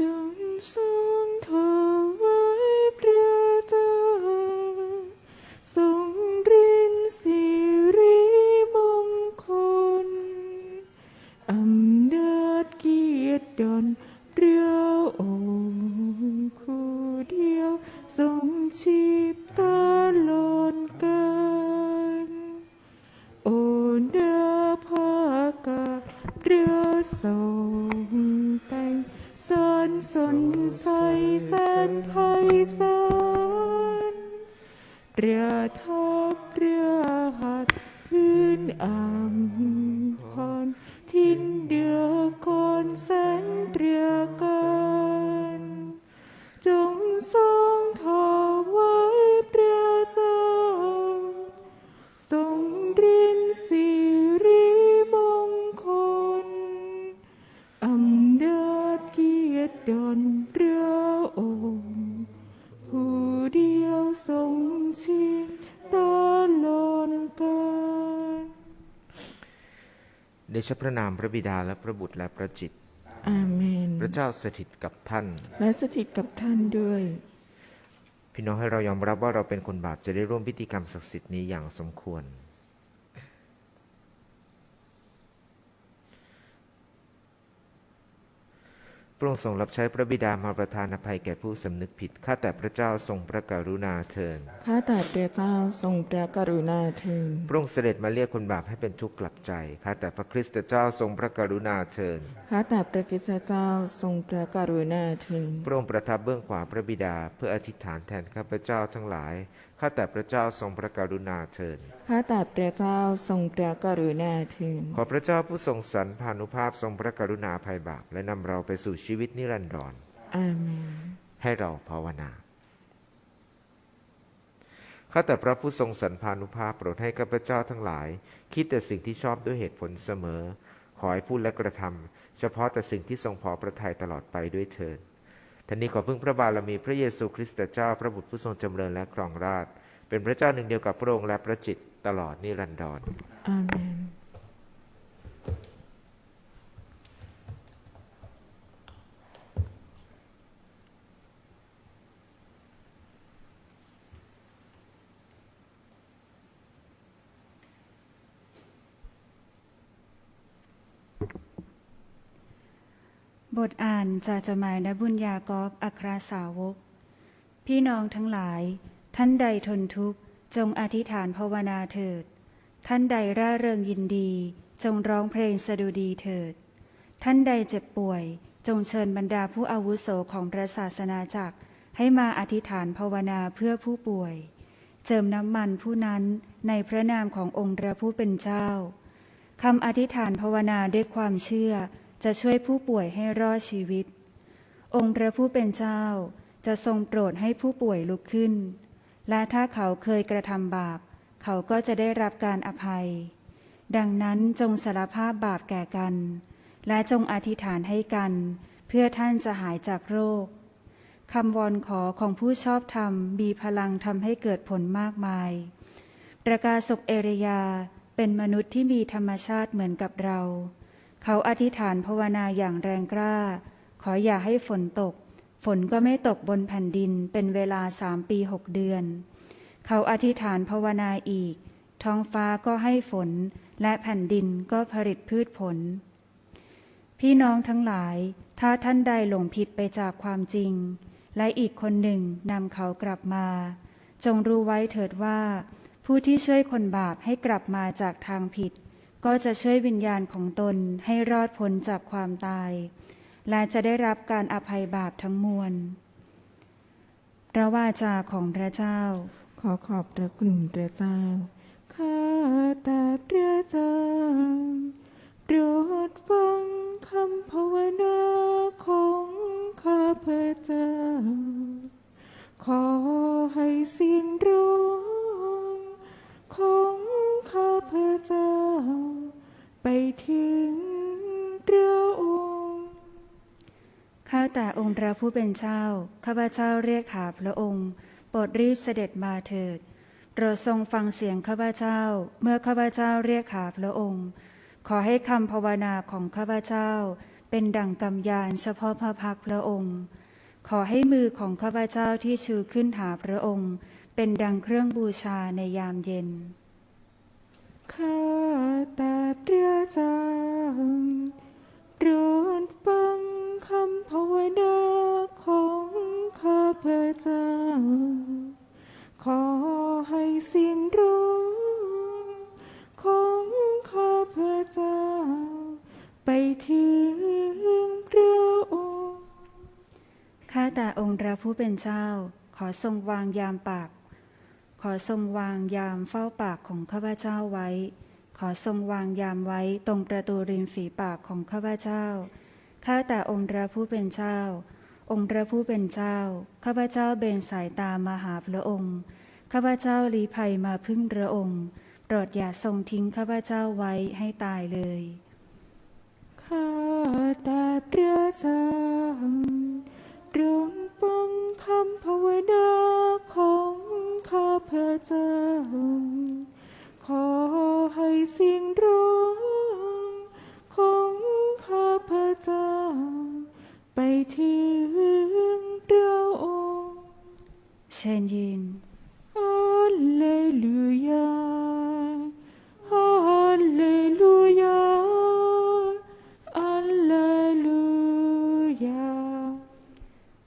จงทรงถวายพระเจ้าทรงรินสิริมงคลอำนาจเกียรติดอนเรียวองค์คู่เดียวทรงชีพตลอดกาลโอเดาภากาเรือส่งแต่งสา นใสแสนไพศาลเรือทั ดชะพระนามพระบิดาและพระบุตรและพระจิต อาเมน พระเจ้าสถิตกับท่าน และสถิตกับท่านด้วย พี่น้องให้เรายอมรับว่าเราเป็นคนบาปจะได้ร่วมพิธีกรรมศักดิ์สิทธิ์นี้อย่างสมควร พระองค์ทรงรับใช้พระบิดามาประทานอภัยแก่ผู้สำนึกผิด ข้าแต่พระเจ้าทรงพระกรุณาเถิดข้าแต่พระเจ้าทรงพระกรุณาเถิดพระองค์เสด็จมาเรียกคนบาปให้เป็นทุกข์กลับใจ ข้าแต่พระคริสต์เจ้าทรงพระกรุณาเถิดข้าแต่พระคริสตเจ้าทรงพระกรุณาเถิดพระองค์ประทับเบื้องขวาพระบิดาเพื่ออธิษฐานแทนข้าพเจ้าทั้งหลาย ข้าแต่พระเจ้าทรงพระกรุณาเถิดข้าแต่พระเจ้าทรงพระกรุณาเถิดขอพระเจ้าผู้ทรงสรรพานุภาพทรงพระกรุณาภัยบาปและนำเราไปสู่ชีวิตนิรันดรอาเมน ให้เราภาวนา ข้าแต่พระผู้ทรงสรรพานุภาพโปรดให้ข้าพเจ้าทั้งหลาย คิดแต่สิ่งที่ชอบด้วยเหตุผลเสมอ ขอให้พูดและกระทำเฉพาะแต่สิ่งที่ทรงพอพระทัยตลอดไปด้วยเถิด ท่านนี้ขอพึ่งพระบารมีพระเยซูคริสต์เจ้าพระบุตรผู้ทรงจำเริญและครองราช เป็นพระเจ้าหนึ่งเดียวกับพระองค์และพระจิตตลอดนิรันดรอาเมน บทอ่านจากจดหมายนบุญยากอบอัครสาวก พี่น้องทั้งหลาย ท่านใดทนทุกข์ จงอธิษฐานภาวนาเถิด ท่านใดร่าเริงยินดี จงร้องเพลงสดุดีเถิด ท่านใดเจ็บป่วย จงเชิญบรรดาผู้อาวุโสของพระศาสนาจักร ให้มาอธิษฐานภาวนาเพื่อผู้ป่วย เจิมน้ำมันผู้นั้นในพระนามขององค์พระผู้เป็นเจ้าคำอธิษฐานภาวนาด้วยความเชื่อ จะช่วยผู้ป่วยให้รอดชีวิต องค์พระผู้เป็นเจ้าจะทรงโปรดให้ผู้ป่วยลุกขึ้น และถ้าเขาเคยกระทำบาป เขาก็จะได้รับการอภัย ดังนั้นจงสารภาพบาปแก่กัน และจงอธิษฐานให้กัน เพื่อท่านจะหายจากโรคคำวอนขอของผู้ชอบธรรมมีพลังทำให้เกิดผลมากมาย ประกาศกเอเรยาเป็นมนุษย์ที่มีธรรมชาติเหมือนกับเรา เขาอธิษฐานภาวนาอย่างแรงกล้า ขออย่าให้ฝนตก ฝนก็ไม่ตกบนแผ่นดินเป็นเวลาสามปีหกเดือน เขาอธิษฐานภาวนาอีก ท้องฟ้าก็ให้ฝน และแผ่นดินก็ผลิตพืชผล พี่น้องทั้งหลาย ถ้าท่านใดหลงผิดไปจากความจริง และอีกคนหนึ่งนำเขากลับมา จงรู้ไว้เถิดว่า ผู้ที่ช่วยคนบาปให้กลับมาจากทางผิด ก็จะช่วยวิญญาณของตนให้รอดพ้นจากความตาย และจะได้รับการอภัยบาปทั้งมวลพระวาจาของพระเจ้า ขอขอบพระคุณพระเจ้า ข้าแต่พระเจ้าโปรดฟังคำภาวนาของข้าพเจ้า ขอให้เสียงรู้ ของข้าพเจ้า ไปถึงพระองค์ ข้าแต่องค์พระผู้เป็นเจ้า ข้าพเจ้าเรียกหาพระองค์ โปรดรีบเสด็จมาเถิดโปรดทรงฟังเสียงข้าพเจ้า เมื่อข้าพเจ้าเรียกหาพระองค์ ขอให้คำภาวนาของข้าพเจ้า เป็นดั่งกำยานเฉพาะพระพักพระองค์ ขอให้มือของข้าพเจ้าที่ชูขึ้นหาพระองค์ เป็นดังเครื่องบูชาในยามเย็น ข้าแต่พระเจ้าโปรดฟังคำภาวนาของข้าพเจ้า ขอให้เสียงร้องของข้าพเจ้า ไปถึงพระองค์ข้าแต่องค์พระผู้เป็นเจ้า ขอทรงวางยามปาก ขอทรงวางยามเฝ้าปากของข้าพเจ้าไว้ ขอทรงวางยามไว้ตรงประตูริมฝีปากของข้าพเจ้า ข้าแต่องค์พระผู้เป็นเจ้า องค์พระผู้เป็นเจ้า ข้าพเจ้าเบนสายตามาหาพระองค์ ข้าพเจ้าลีภัยมาพึ่งพระองค์ โปรดอย่าทรงทิ้งข้าพเจ้าไว้ให้ตายเลย ข้าแต่พระเจ้าโปรดฟังคำภาวนาของ ข้าพเจ้า ขอให้เสียงร้องของข้าพเจ้า ไปถึงพระองค์เชิญยืนฮาเลลูยาฮาเลลูยาฮาเลลูยา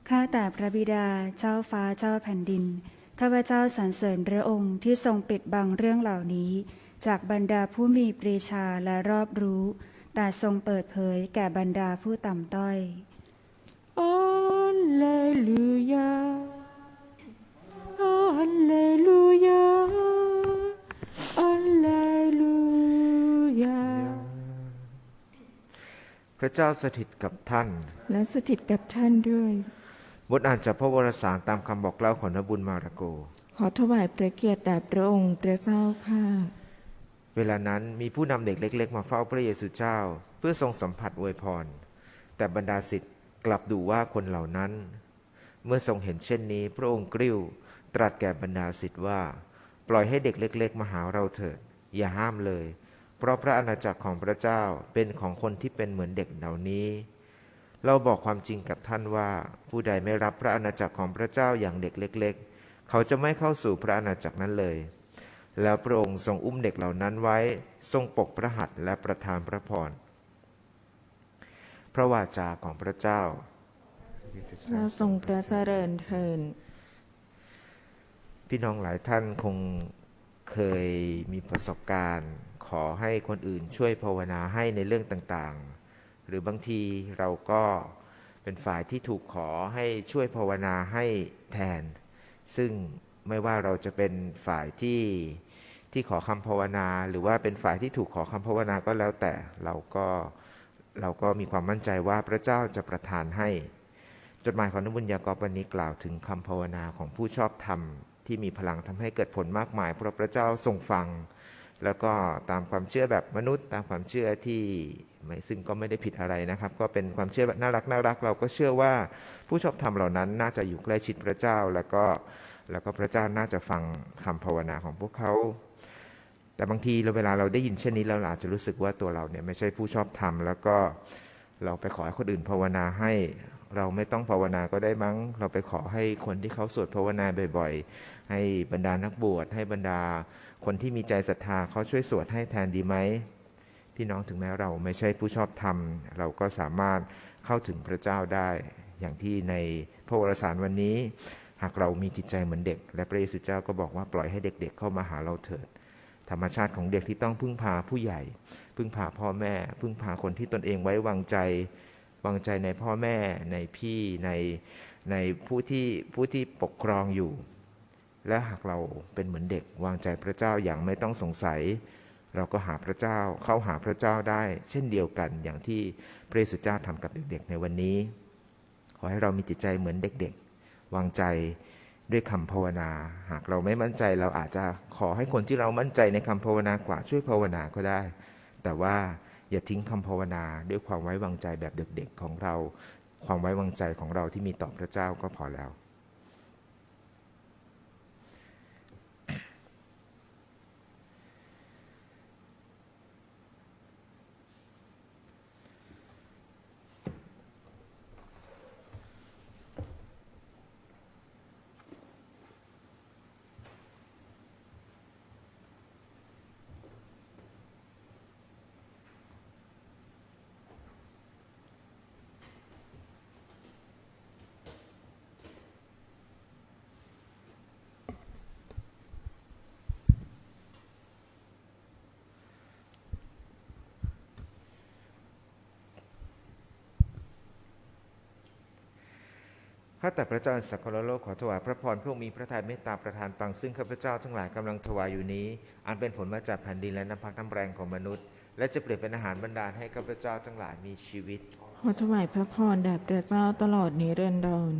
ข้าแต่พระบิดาเจ้าฟ้าเจ้าแผ่นดิน ข้าพเจ้าสรรเสริญพระองค์ที่ทรงปิดบังเรื่องเหล่านี้ จากบรรดาผู้มีปรีชาและรอบรู้ แต่ทรงเปิดเผยแก่บรรดาผู้ต่ำต้อยฮาเลลูยาฮาเลลูยาฮาเลลูยาพระเจ้าสถิตกับท่าน และสถิตกับท่านด้วย บทอ่านจากพระวรสารตามคำบอกเล่าของนบุญมาระโก ขอถวายพระเกียรติแด่พระองค์พระเจ้าค่ะ เวลานั้นมีผู้นำเด็กเล็ก ๆ มาเฝ้าพระเยซูเจ้า เพื่อทรงสัมผัสอวยพร แต่บรรดาสิทธิ์กลับดูว่าคนเหล่านั้น เมื่อทรงเห็นเช่นนี้ พระองค์กริ้ว ตรัสแก่บรรดาสิทธิ์ว่า ปล่อยให้เด็กเล็ก ๆ มาหาเราเถิด อย่าห้ามเลย เพราะพระอาณาจักรของพระเจ้าเป็นของคนที่เป็นเหมือนเด็กเหล่านี้ เราบอกความจริงกับท่านว่า ผู้ใดไม่รับพระอาณาจักรของพระเจ้าอย่างเด็กเล็ก ๆ เขาจะไม่เข้าสู่พระอาณาจักรนั้นเลย แล้วพระองค์ทรงอุ้มเด็กเหล่านั้นไว้ทรงปกพระหัตถ์และประทานพระพรพระวาจาของพระเจ้าเราทรงพระเจริญเทินพี่น้องหลายท่านคงเคยมีประสบการณ์ ขอให้คนอื่นช่วยภาวนาให้ในเรื่องต่างๆ หรือบางทีเราก็เป็นฝ่ายที่ถูกขอให้ช่วยภาวนาให้แทน ซึ่งไม่ว่าเราจะเป็นฝ่ายที่ที่ขอคำภาวนา หรือว่าเป็นฝ่ายที่ถูกขอคำภาวนาก็แล้วแต่เราก็เราก็มีความมั่นใจว่าพระเจ้าจะประทานให้ จดหมายของนบุญยากอบวันนี้กล่าวถึงคำภาวนาของผู้ชอบธรรมที่มีพลังทำให้เกิดผลมากมาย เพราะพระเจ้าทรงฟัง แล้วก็ตามความเชื่อแบบมนุษย์ ตามความเชื่อที่ไม่ซึ่งก็ไม่ได้ผิดอะไรนะครับ ก็เป็นความเชื่อแบบน่ารักน่ารัก เราก็เชื่อว่าผู้ชอบธรรมเหล่านั้นน่าจะอยู่ใกล้ชิดพระเจ้า แล้วก็แล้วก็พระเจ้าน่าจะฟังคำภาวนาของพวกเขา แต่บางทีเราเวลาเราได้ยินเช่นนี้เราอาจจะรู้สึกว่าตัวเราเนี่ยไม่ใช่ผู้ชอบธรรม แล้วก็เราไปขอให้คนอื่นภาวนาให้เราไม่ต้องภาวนาก็ได้มั้ง เราไปขอให้คนที่เขาสวดภาวนาบ่อย ๆ ให้บรรดานักบวชให้บรรดา คนที่มีใจศรัทธาเขาช่วยสวดให้แทนดีไหมพี่น้องถึงแม้เราไม่ใช่ผู้ชอบธรรม เราก็สามารถเข้าถึงพระเจ้าได้อย่างที่ในพระวรสารวันนี้ หากเรามีจิตใจเหมือนเด็ก และพระเยซูเจ้าก็บอกว่าปล่อยให้เด็กๆเข้ามาหาเราเถิด ธรรมชาติของเด็กที่ต้องพึ่งพาผู้ใหญ่ พึ่งพาพ่อแม่ พึ่งพาคนที่ตนเองไว้วางใจ วางใจในพ่อแม่ ในพี่ในในผู้ที่ผู้ที่ปกครองอยู่ และหากเราเป็นเหมือนเด็กวางใจพระเจ้าอย่างไม่ต้องสงสัย เราก็หาพระเจ้าเข้าหาพระเจ้าได้ เช่นเดียวกันอย่างที่พระเยซูเจ้าทำกับเด็กๆในวันนี้ ขอให้เรามีจิตใจเหมือนเด็กๆ วางใจด้วยคำภาวนา หากเราไม่มั่นใจเราอาจจะขอให้คนที่เรามั่นใจในคำภาวนากว่าช่วยภาวนาก็ได้ แต่ว่าอย่าทิ้งคำภาวนาด้วยความไว้วางใจแบบเด็กๆของเรา ความไว้วางใจของเราที่มีต่อพระเจ้าก็พอแล้ว ข้าแต่พระเจ้าสักกรโลกขอถวายพระพรพระองค์มีพระทัยเมตตาประทานปังซึ่งข้าพเจ้าทั้งหลายกำลังถวายอยู่นี้ อันเป็นผลมาจากแผ่นดินและน้ำพักน้ำแรงของมนุษย์ และจะเปลี่ยนเป็นอาหารบรรดาลให้ข้าพเจ้าทั้งหลายมีชีวิต ขอถวายพระพรแด่พระเจ้าตลอดนิรันดร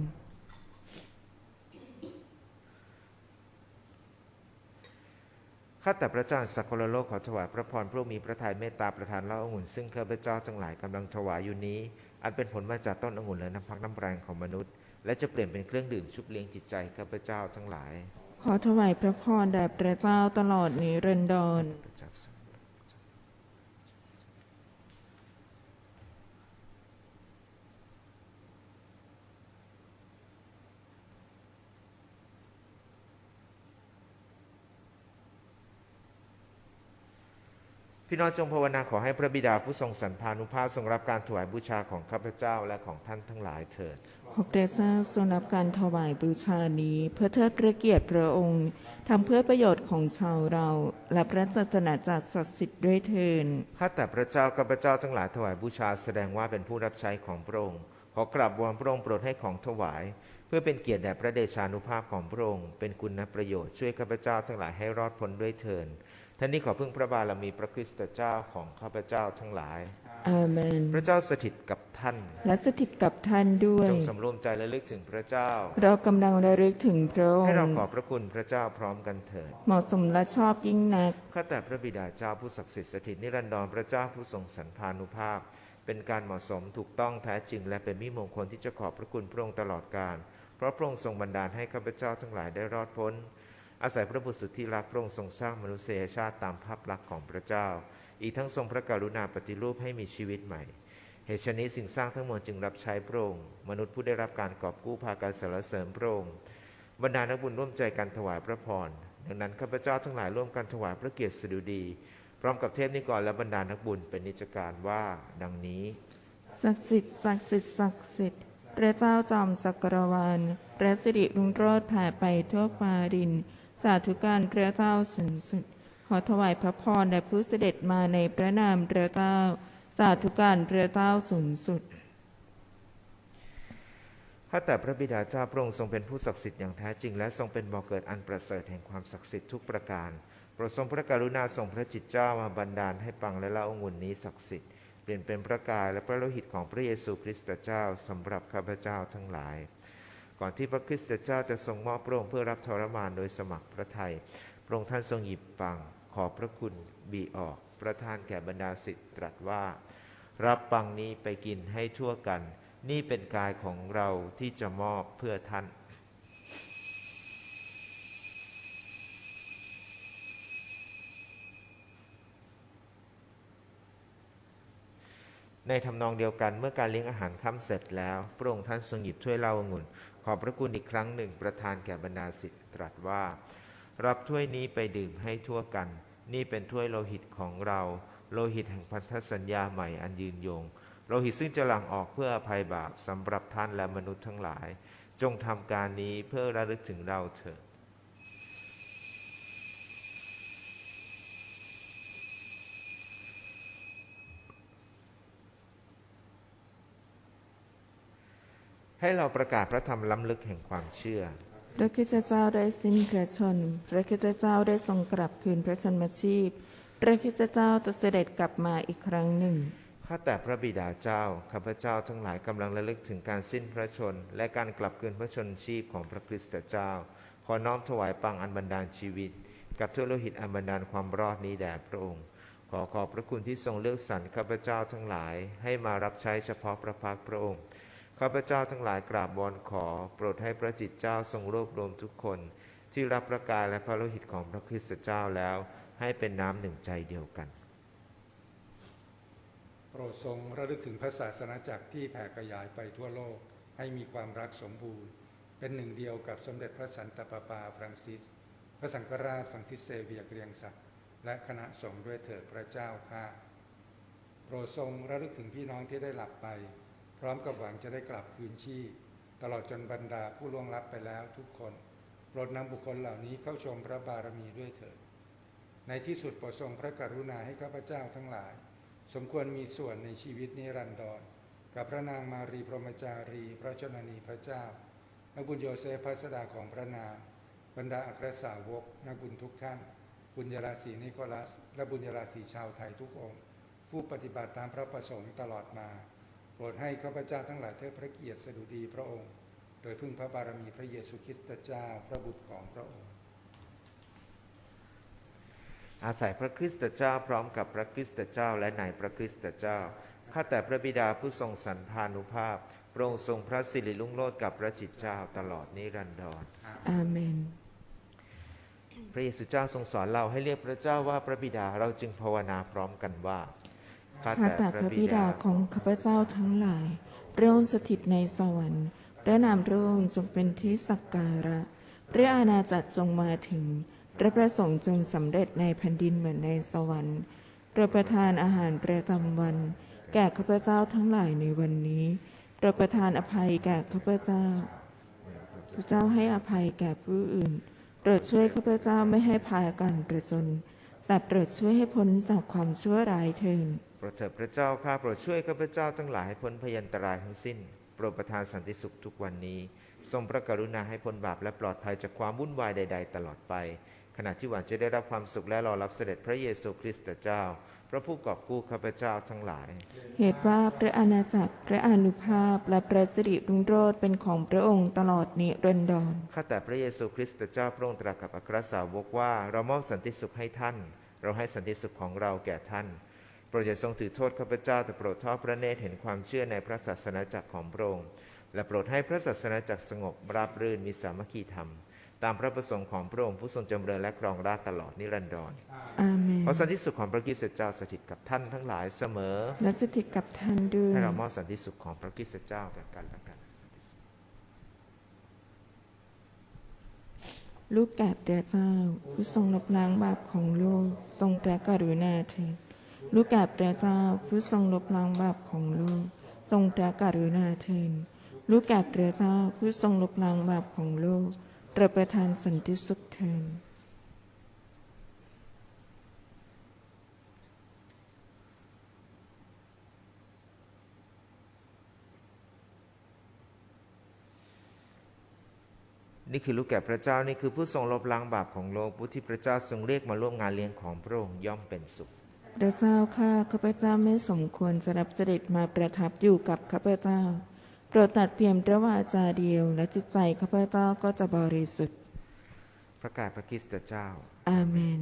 ข้าแต่พระเจ้าสักกรโลกขอถวายพระพรพระองค์มีพระทัยเมตตาประทานเล้าองุ่นซึ่งข้าพเจ้าทั้งหลายกำลังถวายอยู่นี้ อันเป็นผลมาจากต้นองุ่นและน้ำพักน้ำแรงของมนุษย์ และจะเปลี่ยนเป็นเครื่องดื่มชุบเลี้ยงจิตใจข้าพเจ้าทั้งหลาย ขอถวายพระพรแด่พระเจ้าตลอดนิรันดร พระเจ้าทรง พี่น้องจงภาวนาขอให้พระบิดาผู้ทรงสันพานุภาพทรงรับการถวายบูชาของข้าพเจ้าและของท่านทั้งหลายเถิดขอพระเจ้าทรงรับการถวายบูชานี้ เพื่อเทิดพระเกียรติพระองค์ทำเพื่อประโยชน์ของชาวเรา และพระศาสนาจักรศักดิ์สิทธิ์ด้วยเทินข้าแต่พระเจ้าข้าพเจ้าทั้งหลายถวายบูชาแสดงว่าเป็นผู้รับใช้ของพระองค์ขอกราบวอนพระองค์โปรดให้ของถวาย เพื่อเป็นเกียรติแด่พระเดชานุภาพของพระองค์เป็นคุณประโยชน์ช่วยข้าพเจ้าทั้งหลายให้รอดพ้นด้วยเถิด ท่านนี้ขอพึ่งพระบารมีพระคริสตเจ้าของข้าพเจ้าทั้งหลาย อาเมน พระเจ้าสถิตกับท่าน และสถิตกับท่านด้วย จงสำรวมใจและลึกถึงพระเจ้า เรากำลังระลึกถึงพระองให้เราค์ขอบพระคุณพระเจ้าพร้อมกันเถิด เหมาะสมและชอบยิ่งนัก ข้าแต่พระบิดาเจ้าผู้ศักดิ์สิทธิ์สถิตนิรันดรพระเจ้าผู้ทรงสันพานุภาพ เป็นการเหมาะสมถูกต้องแท้จริง และเป็นมิมงคลที่จะขอบพระคุณพระองค์ตลอดกาล เพราะพระองค์ทรงบันดาลให้ข้าพเจ้าทั้งหลายได้รอดพ้น อาศัยพระบุตรสุดที่รักพระองค์ทรงสร้างมนุษยชาติตามภาพลักษณ์ของพระเจ้า อีกทั้งทรงพระกรุณาปฏิรูปให้มีชีวิตใหม่ เหตุฉนี้สิ่งสร้างทั้งมวลจึงรับใช้พระองค์ มนุษย์ผู้ได้รับการกอบกู้พาการสรรเสริญพระองค์ บรรดานักบุญร่วมใจกันถวายพระพร ดังนั้นข้าพเจ้าทั้งหลายร่วมกันถวายพระเกียรติสดุดี พร้อมกับเทพนิกรและบรรดานักบุญเป็นนิจการว่าดังนี้ ศักดิ์สิทธิ์ศักดิ์สิทธิ์ศักดิ์สิทธิ์พระเจ้าจอมสักรวาลพระสิริรุ่งโรจน์แผ่ไปทั่วฟ้าดิน สาธุการพระเจ้าสูงสุด ขอถวายพระพรแด่ผู้เสด็จมาในพระนามพระเจ้า สาธุการพระเจ้าสูงสุดข้าแต่พระบิดาเจ้าพระองค์ทรงเป็นผู้ศักดิ์สิทธิ์อย่างแท้จริง และทรงเป็นบ่อเกิดอันประเสริฐแห่งความศักดิ์สิทธิ์ทุกประการโปรดทรงพระกรุณาทรงพระจิตเจ้ามาบันดาลให้ปังและละองุ่นนี้ศักดิ์สิทธิ์เปลี่ยนเป็นพระกายและพระโลหิตของพระเยซูคริสต์เจ้าสำหรับข้าพเจ้าทั้งหลาย ก่อนที่พระคริสต์เจ้าจะทรงมอบพระองค์เพื่อรับทรมานโดยสมัครพระทัยพระองค์ท่านทรงหยิบปังขอบพระคุณบีออก ประทานแก่บรรดาศิษย์ตรัสว่า รับปังนี้ไปกินให้ทั่วกัน นี่เป็นกายของเราที่จะมอบเพื่อท่านในทำนองเดียวกันเมื่อการเลี้ยงอาหารค่ำเสร็จแล้ว พระองค์ท่านทรงหยิบถ้วยเหล้าองุ่น อบพระคุณอีกครั้งหนึ่งประธานแก่บรรดาสิทธิ์ตรัสว่า รับถ้วยนี้ไปดื่มให้ทั่วกัน นี่เป็นถ้วยโลหิตของเรา โลหิตแห่งพันธสัญญาใหม่อันยืนยง โลหิตซึ่งจะหลั่งออกเพื่ออภัยบาปสำหรับท่านและมนุษย์ทั้งหลาย จงทำการนี้เพื่อระลึกถึงเราเถิด ให้เราประกาศพระธรรมล้ำลึกแห่งความเชื่อ พระคริสตเจ้าได้สิ้นพระชนม์พระคริสตเจ้าได้ทรงกลับคืนพระชนมชีพ พระคริสตเจ้าจะเสด็จกลับมาอีกครั้งหนึ่ง ข้าแต่พระบิดาเจ้า ข้าพเจ้าทั้งหลายกำลังระลึกถึงการสิ้นพระชน และการกลับคืนพระชนชีพของพระคริสตเจ้า ขอน้อมถวายปังอันบันดาลชีวิต กับทั่วโลหิตอันบันดาลความรอดนี้แด่พระองค์ ขอขอบพระคุณที่ทรงเลือกสรรข้าพเจ้าทั้งหลาย ให้มารับใช้เฉพาะพระพักตร์พระองค์ ข้าพเจ้าทั้งหลายกราบวอนขอ โปรดให้พระจิตเจ้าทรงรวบรวมทุกคน ที่รับพระกายและพระโลหิตของพระคริสตเจ้าแล้ว ให้เป็นน้ำหนึ่งใจเดียวกัน โปรดทรงระลึกถึงพระศาสนาจักรที่แผ่ขยายไปทั่วโลกให้มีความรักสมบูรณ์ เป็นหนึ่งเดียวกับสมเด็จพระสันตะปาปาฟรังซิส พระสังฆราชฟรังซิสเซเวียร์เกรียงศักดิ์และคณะสงฆ์ด้วยเถิดพระเจ้าข้าโปรดทรงระลึกถึงพี่น้องที่ได้หลับไป พร้อมกับหวังจะได้กลับคืนชีพตลอดจนบรรดาผู้ล่วงลับไปแล้วทุกคนโปรดนำบุคคลเหล่านี้เข้าชมพระบารมีด้วยเถิด ในที่สุดโปรดทรงพระกรุณาให้ข้าพเจ้าทั้งหลาย สมควรมีส่วนในชีวิตนิรันดร กับพระนางมารีพรหมจารี พระชนนีพระเจ้านักบุญโยเซฟพัสดาของพระนามบรรดาอัครสาวกนักบุญทุกท่าน บุญยราศีนิโคลัส และบุญยราศีชาวไทยทุกองค์ ผู้ปฏิบัติตามพระประสงค์ตลอดมา รดให้ข้าพเจ้าทั้งหลายเทิดพระเกียรติสดุดีพระองค์ โดยพึ่งพระบารมีพระเยซูคริสต์เจ้าพระบุตรของพระองค์ อาศัยพระคริสตเจ้าพร้อมกับพระคริสตเจ้าและในพระคริสตเจ้าข้าแต่พระบิดาผู้ทรงสรรพานุภาพพระองค์ทรงพระสิริลุ่งโลดกับพระจิตเจ้าตลอดนิรันดรอาเมนพระเยซูเจ้าทรงสอนเราให้เรียกพระเจ้าว่าพระบิดาเราจึงภาวนาพร้อมกันว่า ข้าแต่พระบิดาของข้าพเจ้าทั้งหลาย พระองค์สถิตในสวรรค์พระนามพระองค์จงเป็นที่สักการะ พระอาณาจักรจงมาถึง พระประสงค์จงสำเร็จในแผ่นดินเหมือนในสวรรค์โปรดประทานอาหารประจำวัน แก่ข้าพเจ้าทั้งหลายในวันนี้โปรดประทานอภัยแก่ข้าพเจ้าพระเจ้าให้อภัยแก่ผู้อื่นโปรดช่วยข้าพเจ้าไม่ให้พากันประจน แต่โปรดช่วยให้พ้นจากความชั่วร้ายเถิด ดเถิดพระเจ้าข้าโปรดช่วยข้าพเจ้าทั้งหลายให้พ้นพยันตรายทั้งสิ้น โปรดประทานสันติสุขทุกวันนี้ ทรงพระกรุณาให้พ้นบาปและปลอดภัยจากความวุ่นวายใด ๆ ตลอดไป ขณะที่หวังจะได้รับความสุขและรอรับเสด็จพระเยซูคริสต์เจ้า พระผู้กอบกู้ข้าพเจ้าทั้งหลาย เหตุว่าพระอาณาจักรพระอานุภาพและพระสิริรุ่งโรจน์เป็นของพระองค์ตลอดนิรันดรข้าแต่พระเยซูคริสต์เจ้าพระองค์ตรัสกับอัครสาวกว่า เรามอบสันติสุขให้ท่าน เราให้สันติสุขของเราแก่ท่าน โปรดอย่าทรงถือโทษข้าพเจ้าแต่โปรดทอดพระเนตรเห็นความเชื่อในพระศาสนาจักรของพระองค์และโปรดให้พระศาสนาจักรสงบราบรื่นมีสามัคคีธรรม ตามพระประสงค์ของพระองค์ผู้ทรงจำเริญและครองราชย์ตลอดนิรันดรอาเมนขอสันติสุขของพระคริสต์เจ้าสถิตกับท่านทั้งหลายเสมอ และสถิตกับท่านด้วยให้เรามอบสันติสุขของพระคริสต์เจ้าแก่กันและกันสันติสุขลูกแก่พระเจ้า ผู้ทรงลบล้างบาปของโลกทรงพระกรุณาเถิด ลูกแก่พระเจ้าผู้ทรงลบล้างบาปของโลก ทรงพระกรุณาเถิดลูกแก่พระเจ้าผู้ทรงลบล้างบาปของโลกโปรประทานสันติสุขเถิดนี่คือลูกแก่พระเจ้านี่คือผู้ทรงลบล้างบาปของโลกผู้ที่พระเจ้าทรงเรียกมาร่วมงานเลี้ยงของพระองค์ย่อมเป็นสุข พระเจ้าข้าข้าพเจ้าไม่สมควรจะรับเสด็จมาประทับอยู่กับข้าพเจ้า โปรดตัดเพียงพระวาจาเดียว และจิตใจข้าพเจ้าก็จะบริสุทธิ์ พระกายพระคริสต์เจ้า อาเมน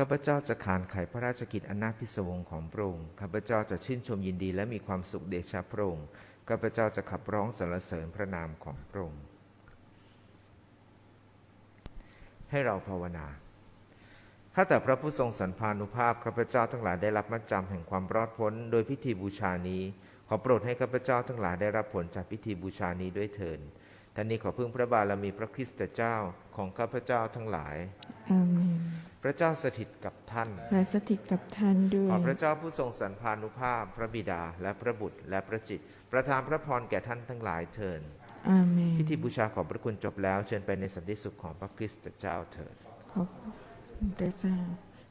ข้าพเจ้าจะขานไขพระราชกิจอันน่าพิศวงของพระองค์ข้าพเจ้าจะชื่นชมยินดีและมีความสุขเดชะพระองค์ข้าพเจ้าจะขับร้องสรรเสริญพระนามของพระองค์ให้เราภาวนาข้าแต่พระผู้ทรงสันพานุภาพข้าพเจ้าทั้งหลายได้รับมัดจำแห่งความรอดพ้น โดยพิธีบูชานี้ ขอโปรดให้ข้าพเจ้าทั้งหลายได้รับผลจากพิธีบูชานี้ด้วยเถิดท่านนี้ขอพึ่งพระบารมีพระคริสตเจ้าของข้าพเจ้าทั้งหลาย อาเมน พระเจ้าสถิตกับท่าน และสถิตกับท่านด้วขอยพระเจ้าผู้ทรงสันพานุภาพ พระบิดาและพระบุตรและพระจิต ประทานพระพรแก่ท่านทั้งหลายเถิดอาเมน พิธีบูชาขอบพระคุณจบแล้วเชิญไปในสันติสุขของพระคริสตเจ้าเถิด ขอบคุณพระเจ้า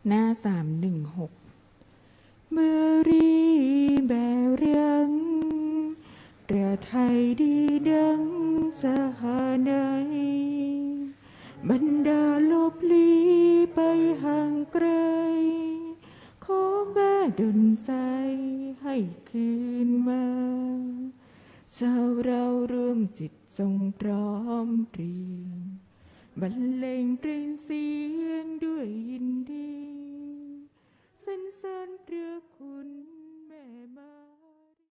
หน้าสามหนึ่งหกเมื่อรีแบเรียงเรือไทยดีดังจะหาไหน บรรดาลบลีไปห่างไกล ขอแม่ดลใจให้คืนมาเจ้าเราร่วมจิตจงพร้อมเพรียงบรรเลงเพลงเสียงด้วยยินดีสรรเสริญเรือคุณแม่มา